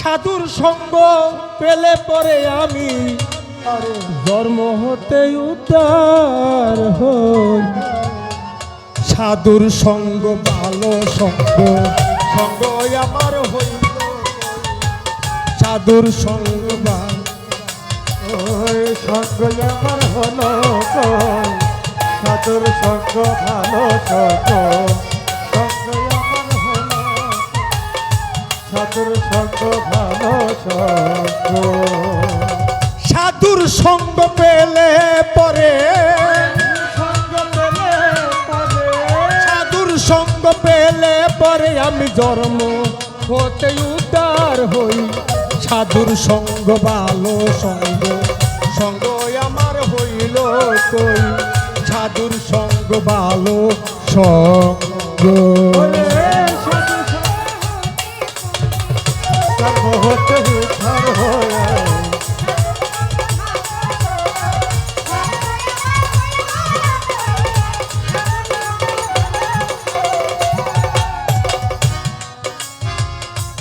সাধুর সঙ্গ পেলে পরে আমি জন্ম হতে উদ্ধার হই। সাধুর সঙ্গ, ভালো সঙ্গ সঙ্গ আমার হই সাধুর সঙ্গ সঙ্গ আমার হলো সাধুর সঙ্গ, ভালো সঙ্গ। সাধুর সঙ্গ ভালো সঙ্গ সাধুর সঙ্গ পেলে পরে। সাধুর সঙ্গ পেলে পরে আমি জন্ম হতে উদ্ধার হই। সাধুর সঙ্গ ভালো সঙ্গ সঙ্গ আমার হইল কই? সাধুর সঙ্গ ভালো সঙ্গ।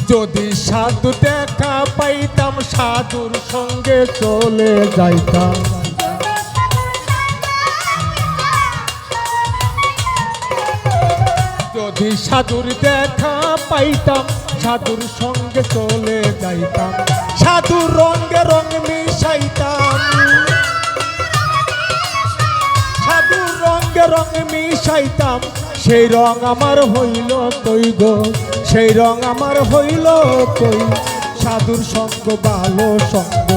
যদি সাধু দেখা পাইতাম, সাধুর সঙ্গে চলে যাইতাম। যদি সাধুর দেখা পাইতাম, সাধুর সঙ্গে চলে যাইতাম। সাধুর রঙে রং মিশাইতাম। সাধুর রঙে রং মিশাইতাম। সেই রং আমার হইল কই গো সেই রং আমার হইল কই সাধুর সঙ্গ ভালো সঙ্গ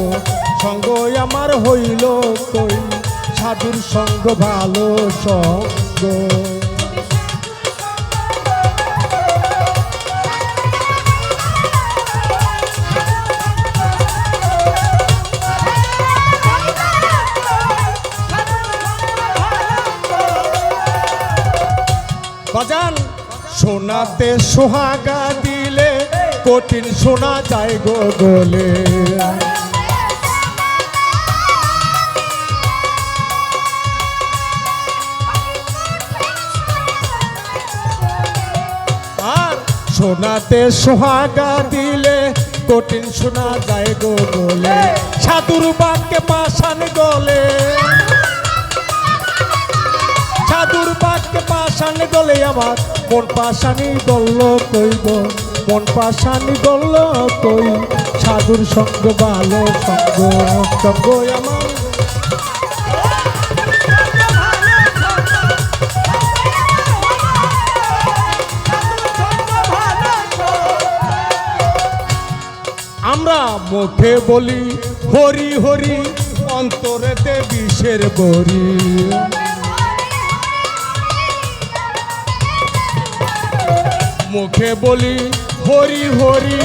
সঙ্গ আমার হইল কই সাধুর সঙ্গ ভালো সঙ্গ। বাজান। সোনাতে সোহাগা দিলে কঠিন শোনা যায় গো গলে সোনাতে সোহাগা দিলে কঠিন শোনা যায় গো গলে সাধুর বাক্যে পাশান গলে। পাশান গলে আমার, মন পাশানি গল্ল কইব মন পাশানি গল্ল কই সাধুর সঙ্গ ভালো সঙ্গ সঙ্গ আমার। আমরা মুখে বলি, হরি হরি, অন্তরেতে বিষের বরি। মুখে বলি, হরি হরি।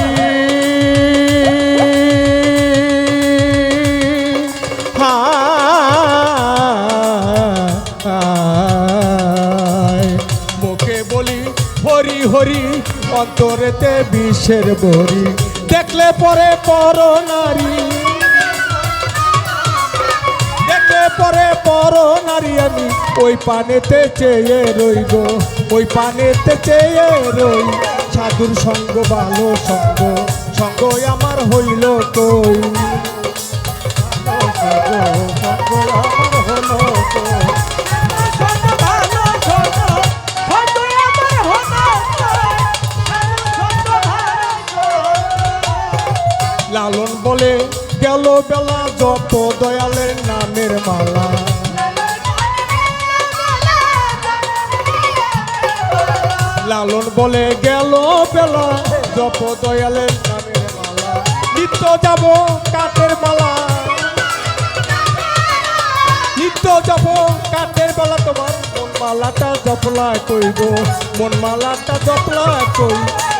মুখে বলি, হরি হরি, অন্তরেতে বিষের বরি দেখলে পরে পর নারী পরে পর নারী আমি, ওই পানেতে চেয়ে রই গো ওই পানেতে চেয়ে রই। সাধুর সঙ্গ, ভালো সঙ্গ সঙ্গ আমার হইল কই লালন বলে গেল বেলা যত দয়ালের নামের মালা। লালন বলে গেল বেলা জপ দয়ালের নামের মালা। নিত্য যাব কাঠের মালা। নিত্য যাব কাঠের বেলা তোমার। মন মালাটা জপলা কইব মন মালাটা জপলা কই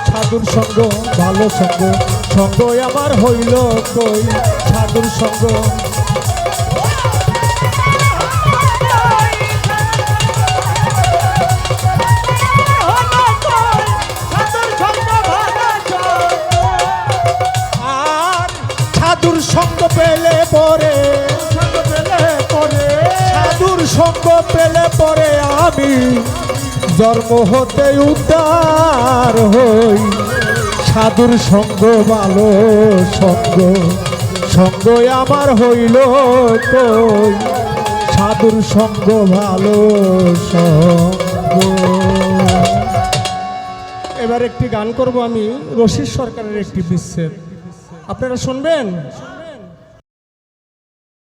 সাধুর সঙ্গ, ভালো সঙ্গ সঙ্গ আমার হইল কই। সাধুর সঙ্গ। সঙ্গ পেলে পরে, সাধুর সঙ্গ পেলে পরে আমি জন্ম হতে উদ্ধার হই। সাধু সাধুর সঙ্গ ভালো সঙ্গ। সঙ্গ আমার হইল তো সাধুর সঙ্গ ভালো এবার একটি গান করব আমি, রশিদ সরকারের একটি বিচ্ছেদ আপনারা শুনবেন?